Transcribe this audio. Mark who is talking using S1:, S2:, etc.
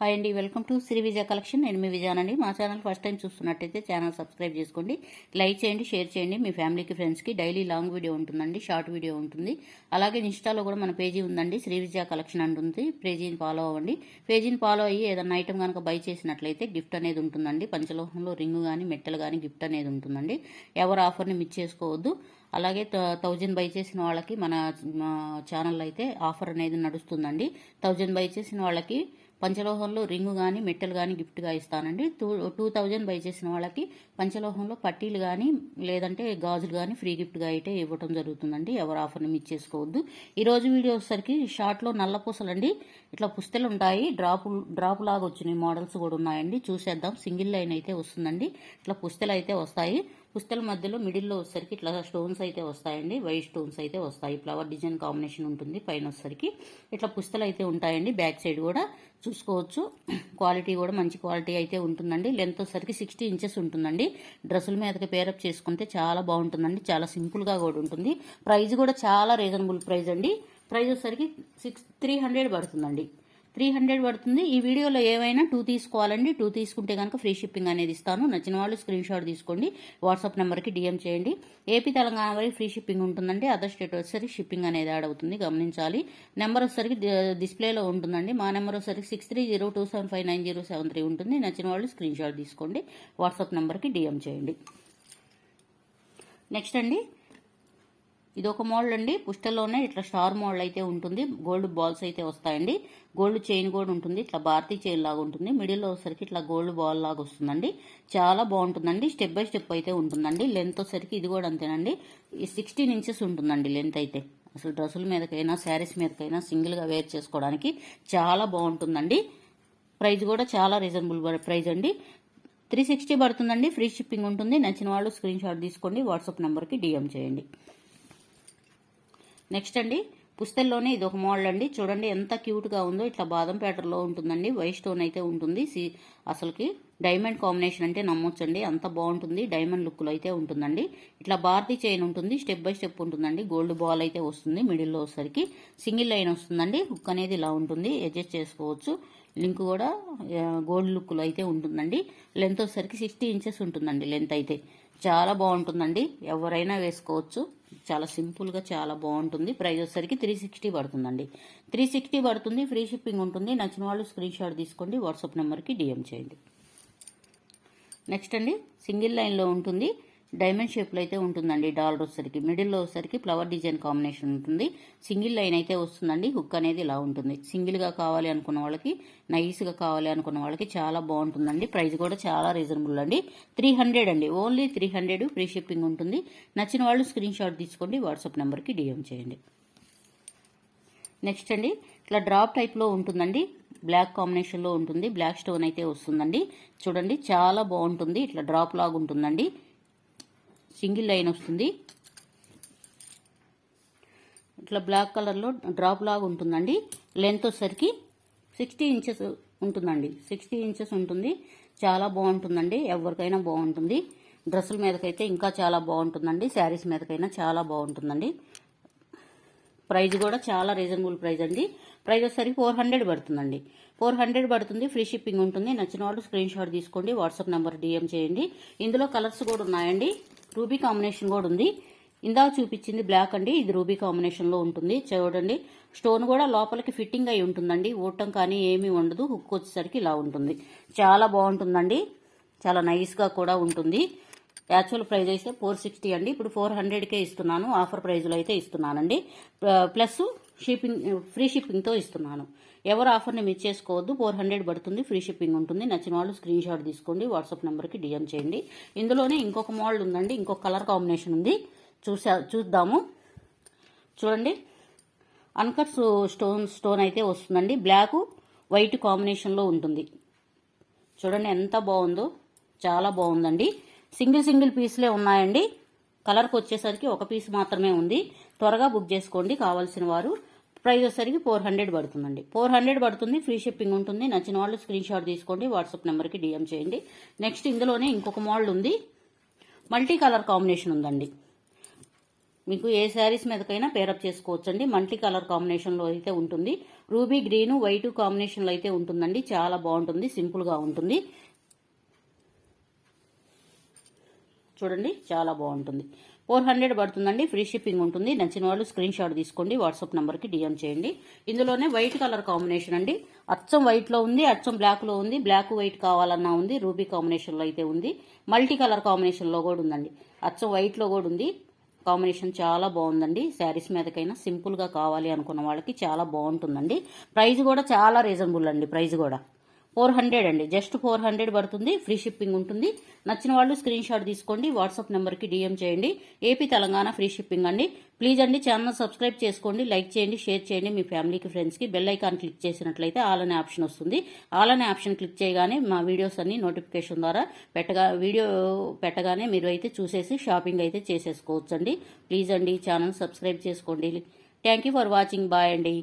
S1: Hi అండి welcome to Shri Vijaya collection నేను మీ విజయానండి. మా ఛానల్ ఫస్ట్ టైం చూస్తున్నట్టయితే ఛానల్ సబ్స్క్రైబ్ చేసుకోండి. లైక్ చేయండి షేర్ చేయండి. మీ ఫ్యామిలీకి ఫ్రెండ్స్కి డైలీ లాంగ్ వీడియో ఉంటుందండి షార్ట్ వీడియో ఉంటుంది. అలాగే ఇన్స్టాలో కూడా మన పేజీ ఉందండి శ్రీ విజయ కలెక్షన్ అంటుంది పేజీని ఫాలో అవ్వండి. పేజీని ఫాలో అయ్యి ఏదైనా ఐటమ్ కనుక బై చేసినట్లయితే గిఫ్ట్ అనేది ఉంటుందండి. పంచలోహంలో రింగ్ కానీ మెట్టలు కానీ గిఫ్ట్ అనేది ఉంటుందండి. ఎవరు ఆఫర్ని మిస్ చేసుకోవద్దు. అలాగే థౌజండ్ బై చేసిన వాళ్ళకి మన ఛానల్ అయితే ఆఫర్ అనేది నడుస్తుందండి. థౌజండ్ బై చేసిన వాళ్ళకి పంచలోహంలో రింగు కానీ మెట్టలు కానీ గిఫ్ట్గా ఇస్తానండి. టూ టూ థౌజండ్ బై చేసిన వాళ్ళకి పంచలోహంలో పట్టీలు కానీ లేదంటే గాజులు కానీ ఫ్రీ గిఫ్ట్గా అయితే ఇవ్వడం జరుగుతుందండి. ఎవరు ఆఫర్ని మిస్ చేసుకోవద్దు. ఈరోజు వీడియో వచ్చేసరికి షార్ట్లో నల్ల అండి ఇట్లా పుస్తలు ఉంటాయి. డ్రాపు డ్రాప్ లాగా వచ్చినాయి మోడల్స్ కూడా ఉన్నాయండి. చూసేద్దాం. సింగిల్ లైన్ అయితే వస్తుందండి. ఇట్లా పుస్తలు అయితే వస్తాయి. పుస్తల మధ్యలో మిడిల్లో వచ్చేసరికి ఇట్లా స్టోన్స్ అయితే వస్తాయండి వైట్ స్టోన్స్ అయితే వస్తాయి. ఫ్లవర్ డిజైన్ కాంబినేషన్ ఉంటుంది పైన వచ్చేసరికి. ఇట్లా పుస్తలు అయితే ఉంటాయండి బ్యాక్ సైడ్ కూడా చూసుకోవచ్చు. క్వాలిటీ కూడా మంచి క్వాలిటీ అయితే ఉంటుందండి. లెంత్ వచ్చేసరికి సిక్స్టీ ఇంచెస్ ఉంటుందండి. డ్రెస్సుల మీదకి పేరప్ చేసుకుంటే చాలా బాగుంటుందండి. చాలా సింపుల్గా కూడా ఉంటుంది. ప్రైస్ కూడా చాలా రీజనబుల్ ప్రైస్ అండి. ప్రైస్ వచ్చేసరికి సిక్స్ త్రీ హండ్రెడ్ పడుతుందండి. త్రీ హండ్రెడ్ పడుతుంది. ఈ వీడియోలో ఏవైనా టూ తీసుకోవాలండి టూ తీసుకుంటే కనుక ఫ్రీ షిప్పింగ్ అనేది ఇస్తాను. నచ్చిన వాళ్ళు స్క్రీన్ షాట్ తీసుకోండి వాట్సాప్ నెంబర్కి డిఎం చేయండి. ఏపీ తెలంగాణ వరకు ఫ్రీ షిప్పింగ్ ఉంటుందండి. అదర్ స్టేట్ వచ్చేసరికి షిప్పింగ్ అనేది యాడ్ అవుతుంది గమనించాలి. నెంబర్ వచ్చేసరికి డిస్ప్లేలో ఉంటుందండి. మా నెంబర్ వచ్చేసరికి six three zero two seven five nine zero seven three ఉంటుంది. నచ్చిన వాళ్ళు స్క్రీన్ షాట్ తీసుకోండి వాట్సాప్ నెంబర్కి డిఎం చేయండి. నెక్స్ట్ అండి ఇది ఒక మోడల్ అండి. పుష్టలోనే ఇట్లా స్టార్ మోడల్ అయితే ఉంటుంది. గోల్డ్ బాల్స్ అయితే వస్తాయండి. గోల్డ్ చైన్ కూడా ఉంటుంది. ఇట్లా భారతీ చైన్ లాగా ఉంటుంది. మిడిల్లో వచ్చేసరికి ఇట్లా గోల్డ్ బాల్ లాగా వస్తుందండి. చాలా బాగుంటుందండి. స్టెప్ బై స్టెప్ అయితే ఉంటుందండి. లెంత్ వచ్చేసరికి ఇది కూడా అంతేనండి. సిక్స్టీన్ ఇంచెస్ ఉంటుందండి లెంత్ అయితే. అసలు డ్రెస్సుల మీదకైనా శారీస్ మీదకైనా సింగిల్గా వేర్ చేసుకోవడానికి చాలా బాగుంటుందండి. ప్రైస్ కూడా చాలా రీజనబుల్ ప్రైస్ అండి. త్రీ సిక్స్టీ పడుతుందండి. ఫ్రీ షిప్పింగ్ ఉంటుంది. నచ్చిన వాళ్ళు స్క్రీన్ షాట్ తీసుకోండి. వాట్సాప్ నెంబర్కి డిఎం చేయండి. నెక్స్ట్ అండి పుస్తల్లోనే ఇది ఒక మోడల్ అండి. చూడండి ఎంత క్యూట్గా ఉందో ఇట్లా బాదం ప్యాటర్లో ఉంటుందండి. వైట్ స్టోన్ అయితే ఉంటుంది. సి అసలుకి డైమండ్ కాంబినేషన్ అంటే నమ్మొచ్చండి. అంత బాగుంటుంది. డైమండ్ లుక్లో అయితే ఉంటుందండి. ఇట్లా భారతీ చైన్ ఉంటుంది. స్టెప్ బై స్టెప్ ఉంటుందండి. గోల్డ్ బాల్ అయితే వస్తుంది మిడిల్లో వచ్చేసరికి. సింగిల్ లైన్ వస్తుందండి. హుక్ అనేది ఇలా ఉంటుంది. అడ్జస్ట్ చేసుకోవచ్చు. లింక్ కూడా గోల్డ్ లుక్లో అయితే ఉంటుందండి. లెంత్ వచ్చేసరికి సిక్స్టీ ఇంచెస్ ఉంటుందండి. లెంత్ అయితే. చాలా బాగుంటుందండి. ఎవరైనా వేసుకోవచ్చు. చాలా సింపుల్గా చాలా బాగుంటుంది. ప్రైస్ వచ్చేసరికి త్రీ సిక్స్టీ పడుతుందండి. త్రీ సిక్స్టీ పడుతుంది ఫ్రీ షిప్పింగ్ ఉంటుంది. నచ్చిన వాళ్ళు స్క్రీన్ షాట్ తీసుకోండి వాట్సాప్ నెంబర్కి డిఎం చేయండి. నెక్స్ట్ అండి సింగిల్ లైన్లో ఉంటుంది. డైమండ్ షేప్లో అయితే ఉంటుందండి డాలర్ వచ్చేసరికి మిడిల్లో వచ్చేసరికి ఫ్లవర్ డిజైన్ కాంబినేషన్ ఉంటుంది. సింగిల్ లైన్ అయితే వస్తుందండి. హుక్ అనేది ఇలా ఉంటుంది. సింగిల్గా కావాలి అనుకున్న వాళ్ళకి నైస్గా కావాలి అనుకున్న వాళ్ళకి చాలా బాగుంటుందండి. ప్రైస్ కూడా చాలా రీజనబుల్ అండి. త్రీ హండ్రెడ్ అండి. Only three hundred free shipping ఉంటుంది. నచ్చిన వాళ్ళు స్క్రీన్ షాట్ తీసుకోండి. వాట్సాప్ నెంబర్కి డిఎం చేయండి. నెక్స్ట్ అండి ఇట్లా డ్రాప్ టైప్లో ఉంటుందండి. బ్లాక్ కాంబినేషన్లో ఉంటుంది. బ్లాక్ స్టోన్ అయితే వస్తుందండి. చూడండి చాలా బాగుంటుంది. ఇట్లా డ్రాప్ లాగా ఉంటుందండి. సింగిల్ లైన్ వస్తుంది. ఇట్లా బ్లాక్ కలర్లో డ్రాప్ లాగా ఉంటుందండి. లెంత్ వచ్చేసరికి సిక్స్టీ ఇంచెస్ ఉంటుందండి. సిక్స్టీ ఇంచెస్ ఉంటుంది. చాలా బాగుంటుందండి. ఎవరికైనా బాగుంటుంది. డ్రెస్సుల మీదకైతే ఇంకా చాలా బాగుంటుందండి. శారీస్ మీదకైనా చాలా బాగుంటుందండి. ప్రైజ్ కూడా చాలా రీజనబుల్ ప్రైస్ అండి. ప్రైజ్ వచ్చేసరికి ఫోర్ హండ్రెడ్ పడుతుందండి. ఫోర్ హండ్రెడ్ పడుతుంది. ఫ్రీ షిప్పింగ్ ఉంటుంది. నచ్చిన వాళ్ళు స్క్రీన్ షాట్ తీసుకోండి. వాట్సాప్ నెంబర్ డిఎం చేయండి. ఇందులో కలర్స్ కూడా ఉన్నాయండి. రూబీ కాంబినేషన్ కూడా ఉంది. ఇందాక చూపించింది బ్లాక్ అండి ఇది రూబీ కాంబినేషన్లో ఉంటుంది. చూడండి స్టోన్ కూడా లోపలికి ఫిట్టింగ్ అయి ఉంటుందండి. ఊటం కానీ ఏమీ ఉండదు హుక్ వచ్చేసరికి ఇలా ఉంటుంది. చాలా బాగుంటుందండి. చాలా నైస్గా కూడా ఉంటుంది. యాక్చువల్ ప్రైస్ అయితే ఫోర్ సిక్స్టీ అండి. ఇప్పుడు ఫోర్ హండ్రెడ్కే ఇస్తున్నాను. ఆఫర్ ప్రైజ్లో అయితే ఇస్తున్నానండి. ప్లస్ షిప్పింగ్ ఫ్రీ షిప్పింగ్తో ఇస్తున్నాను. ఎవరు ఆఫర్ని మిస్ చేసుకోవద్దు. ఫోర్ హండ్రెడ్ పడుతుంది. ఫ్రీ షిప్పింగ్ ఉంటుంది. నచ్చిన వాళ్ళు స్క్రీన్ షాట్ తీసుకోండి. వాట్సాప్ నెంబర్కి డిఎం చేయండి. ఇందులోనే ఇంకొక మోడల్ ఉందండి. ఇంకొక కలర్ కాంబినేషన్ ఉంది. చూసా చూద్దాము. చూడండి. అన్కట్ స్టోన్ స్టోన్ అయితే వస్తుందండి. బ్లాక్ వైట్ కాంబినేషన్లో ఉంటుంది. చూడండి ఎంత బాగుందో. చాలా బాగుందండి. సింగిల్ సింగిల్ పీస్లే ఉన్నాయండి. కలర్కి వచ్చేసరికి ఒక పీస్ మాత్రమే ఉంది. త్వరగా బుక్ చేసుకోండి. కావాల్సిన వారు ప్రైస్ వచ్చేసరికి ఫోర్ హండ్రెడ్ పడుతుందండి. ఫోర్ హండ్రెడ్ పడుతుంది ఫ్రీ షిప్పింగ్ ఉంటుంది. నచ్చిన వాళ్ళు స్క్రీన్ షాట్ తీసుకోండి వాట్సాప్ నెంబర్కి డిఎం చేయండి. నెక్స్ట్ ఇందులోనే ఇంకొక మోడల్ ఉంది. మల్టీ కలర్ కాంబినేషన్ ఉందండి. మీకు ఏ శారీస్ మీదకైనా పేరప్ చేసుకోవచ్చండి. మల్టీ కలర్ కాంబినేషన్లో అయితే ఉంటుంది. రూబీ గ్రీన్ వైట్ కాంబినేషన్లో అయితే ఉంటుందండి. చాలా బాగుంటుంది సింపుల్గా ఉంటుంది. చూడండి చాలా బాగుంటుంది. ఫోర్ హండ్రెడ్ పడుతుందండి ఫ్రీ షిప్పింగ్ ఉంటుంది. నచ్చిన వాళ్ళు స్క్రీన్ షాట్ తీసుకోండి వాట్సాప్ నెంబర్కి డిఎం చేయండి. ఇందులోనే వైట్ కలర్ కాంబినేషన్ అండి. అచ్చం వైట్లో ఉంది అచ్చం బ్లాక్లో ఉంది. బ్లాక్ వైట్ కావాలన్నా ఉంది రూబీ కాంబినేషన్లో అయితే ఉంది. మల్టీ కలర్ కాంబినేషన్లో కూడా ఉందండి. అచ్చం వైట్లో కూడా ఉంది. కాంబినేషన్ చాలా బాగుందండి. శారీస్ మీదకైనా సింపుల్గా కావాలి అనుకున్న వాళ్ళకి చాలా బాగుంటుందండి. ప్రైస్ కూడా చాలా రీజనబుల్ అండి ప్రైస్ కూడా. ఫోర్ హండ్రెడ్ అండి. జస్ట్ ఫోర్ హండ్రెడ్ పడుతుంది. ఫ్రీ షిప్పింగ్ ఉంటుంది. నచ్చిన వాళ్ళు స్క్రీన్ షాట్ తీసుకోండి. వాట్సాప్ నెంబర్కి డిఎం చేయండి. ఏపీ తెలంగాణ ఫ్రీ షిప్పింగ్ అండి. ప్లీజ్ అండి ఛానల్ సబ్స్క్రైబ్ చేసుకోండి. లైక్ చేయండి షేర్ చేయండి. మీ ఫ్యామిలీకి ఫ్రెండ్స్కి బెల్ ఐకాన్ క్లిక్ చేసినట్లయితే ఆల్ అనే ఆప్షన్ వస్తుంది. ఆల్ అనే ఆప్షన్ క్లిక్ చేయగానే మా వీడియోస్ అన్ని నోటిఫికేషన్ ద్వారా పెట్టగా వీడియో పెట్టగానే మీరు అయితే చూసేసి షాపింగ్ అయితే చేసేసుకోవచ్చండి. ప్లీజ్ అండి ఛానల్ సబ్స్క్రైబ్ చేసుకోండి. Thank you for watching. Bye అండి.